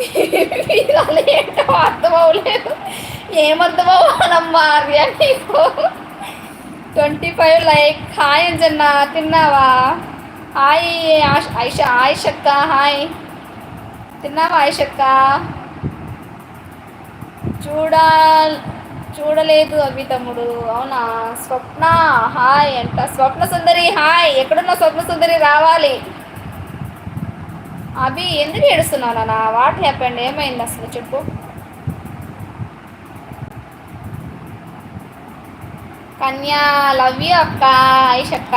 మీరు ఏంటో అర్థం అవ్వలేదు ఆర్య నీకు twenty five like. Hi Anjanna తిన్నావా? హాయ్ ఆష్ ఐష ఆయిషక్క హాయ్. తిన్నావా ఆయుషక్క చూడాలి చూడలేదు అవి తమ్ముడు. అవునా? స్వప్న హాయ్ అంట. స్వప్న సుందరి హాయ్. ఎక్కడున్న స్వప్న సుందరి? రావాలి. అభి ఎందుకు ఏడుస్తున్నావు నాన్న? వాట్ హ్యాపెండ్ ఏమైంది అసలు చెప్పు. కన్యా లవ్ యూ అక్క ఐష్ అక్క.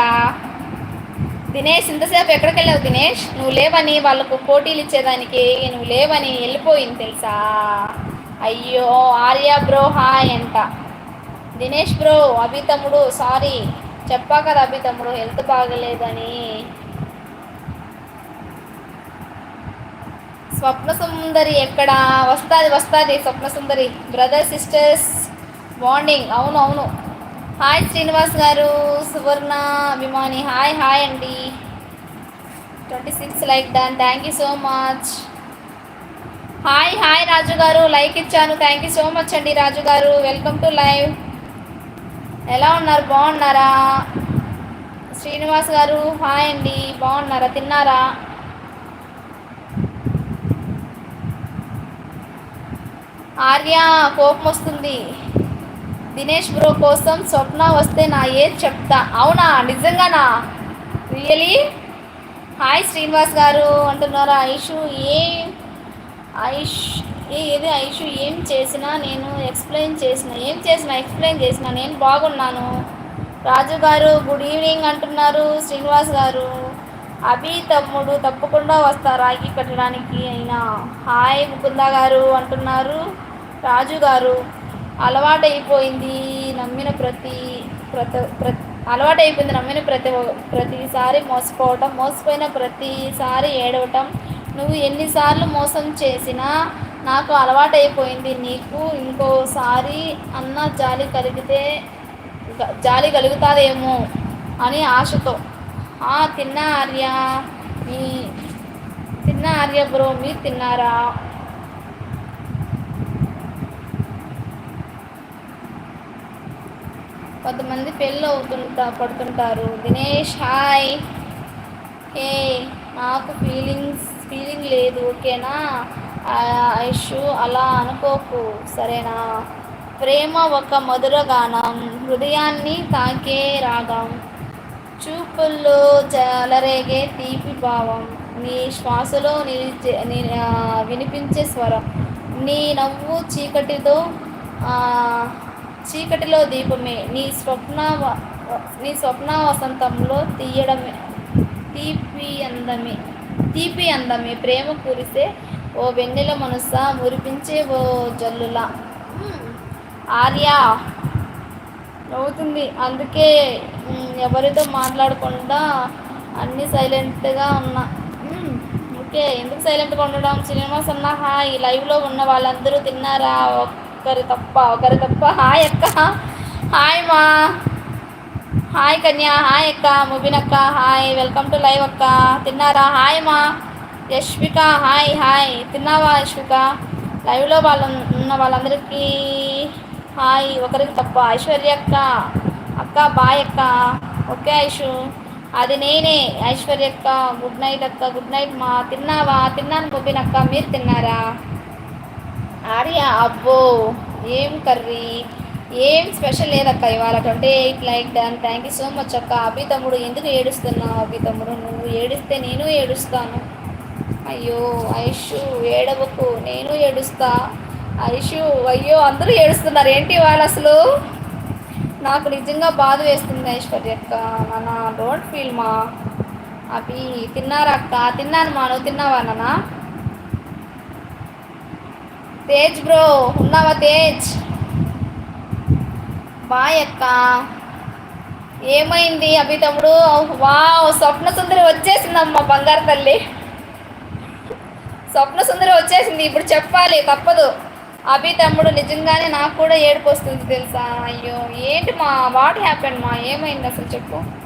దినేష్ ఇంతసేపు ఎక్కడికి వెళ్ళావు దినేష్? నువ్వు లేవని వాళ్ళకు పోటీలు ఇచ్చేదానికి నువ్వు లేవని వెళ్ళిపోయింది తెలుసా? అయ్యో ఆర్య బ్రో హాయ్ అంట. దినేష్ బ్రో అభి తమ్ముడు సారీ. చెప్పా కదా అభి తమ్ముడు హెల్త్ బాగలేదని. స్వప్న సుందరి ఎక్కడ? వస్తుంది వస్తుంది. Swapna Sundari. Brother sisters bonding అవును అవును. హాయ్ శ్రీనివాస్ గారు. సువర్ణ అభిమాని. హాయ్ హాయ్ అండి. Twenty six like done thank you so much hi hi Raju garu. Like ఇచ్చాను. థ్యాంక్ యూ సో మచ్ అండి రాజు గారు. వెల్కమ్ టు లైవ్ ఎలా ఉన్నారు? బాగున్నారా? శ్రీనివాస్ గారు హాయ్ అండి. బాగున్నారా? తిన్నారా? ఆర్య కోపం వస్తుంది దినేష్ బ్రో కోసం స్వప్న వస్తే నా ఏది చెప్తా. అవునా? నిజంగానా? రియలీ హాయ్ శ్రీనివాస్ గారు అంటున్నారు ఐషు? ఏం ఐష్ ఏ ఏది ఐషు? ఏం చేసినా నేను ఎక్స్ప్లెయిన్ చేసిన ఏం చేసిన ఎక్స్ప్లెయిన్ చేసిన నేను బాగున్నాను. రాజు గారు గుడ్ ఈవినింగ్ అంటున్నారు శ్రీనివాస్ గారు. అభి తమ్ముడు తప్పకుండా వస్తా రాఖీ కట్టడానికి అయినా. హాయ్ ముకుంద గారు అంటున్నారు. రాజు గారు అలవాటైపోయింది నమ్మిన ప్రతి ప్రతి ప్రతి అలవాటైపోయింది నమ్మిన ప్రతి ప్రతిసారి మోసపోవటం మోసపోయిన ప్రతిసారి ఏడవటం. నువ్వు ఎన్నిసార్లు మోసం చేసినా నాకు అలవాటైపోయింది. నీకు ఇంకోసారి అన్న జాలి కలిగితే జాలి కలుగుతాదేమో అని ఆశతో తిన్న ఆర్య మీ తిన్న ఆర్య బ్రో మీరు తిన్నారా? కొంతమంది పెళ్ళి అవుతుంటా పడుతుంటారు. దినేష్ హాయ్. హే నాకు ఫీలింగ్స్ ఫీలింగ్ లేదు ఓకేనా? ఐషు అలా అనుకోకు సరేనా? ప్రేమ ఒక మధుర గానం. హృదయాన్ని తాకే రాగం. చూపుల్లో జలరేగే తీపి భావం. నీ శ్వాసలో నిలిచే వినిపించే స్వరం. నీ నవ్వు చీకటితో చీకటిలో దీపమే. నీ స్వప్న నీ స్వప్న వసంతంలో తీయడమే తీపి అందమే తీపి అందమే. ప్రేమ కురిసే ఓ వెన్నెల మనస మురిపించే ఓ జల్లులా. ఆర్యా. అవుతుంది. అందుకే ఎవరితో మాట్లాడకుండా అన్నీ సైలెంట్గా ఉన్నా. ఓకే ఎందుకు సైలెంట్గా ఉండడం? శ్రీనివాస్ అన్న హాయ్. లైవ్లో ఉన్న వాళ్ళందరూ తిన్నారా? ఒకరి తప్ప ఒకరి తప్ప. హాయ్ అక్క. హాయ్ మా. హాయ్ కన్యా. హాయ్ అక్క. ముబిన్ అక్క. హాయ్. వెల్కమ్ టు లైవ్ అక్క. తిన్నారా? హాయ్ మా. Yashvika hi hi. తిన్నావా యశ్విక? లైవ్లో వాళ్ళ ఉన్న వాళ్ళందరికీ హాయ్ ఒకరికి తప్ప. ఐశ్వర్య అక్క అక్క బాయ్ అక్క. ఓకే ఐషు. అది నేనే. ఐశ్వర్య అక్క గుడ్ నైట్ అక్క గుడ్ నైట్ మా. తిన్నావా? తిన్నాను బొబ్బిన్ అక్క. మీరు తిన్నారా? ఆర్యా అబ్బో ఏం కర్రీ? ఏం స్పెషల్ లేదక్క ఇవాళ twenty eight like done. Thank you so much అక్క. అభి తమ్ముడు ఎందుకు ఏడుస్తున్నావు? అభి తమ్ముడు నువ్వు ఏడిస్తే నేను ఏడుస్తాను. అయ్యో ఐషు ఏడవకు. నేను ఏడుస్తా. ఐషు అయ్యో అందరూ ఏడుస్తున్నారు. ఏంటి వాళ్ళు అసలు? నాకు నిజంగా బాధ వేస్తుంది ఐశ్వర్య అక్క. నాన్న డోంట్ ఫీల్ మా. అవి తిన్నారా అక్క? తిన్నాను మా నువ్వు తిన్నావా నాన్న? తేజ్ బ్రో ఉన్నావా తేజ్? బాయ్ అక్క. ఏమైంది అభి తమ్ముడు? వావ్ స్వప్న సుందరి వచ్చేసిందమ్మా బంగారు తల్లి. స్వప్న సుందరి వచ్చేసింది. ఇప్పుడు చెప్పాలి తప్పదు. అభి తమ్ముడు నిజంగానే నాకు కూడా ఏడుపు వస్తుంది తెలుసా? అయ్యో ఏంటి మా వాట్ హ్యాపెన్ మా? ఏమైంది అసలు చెప్పు.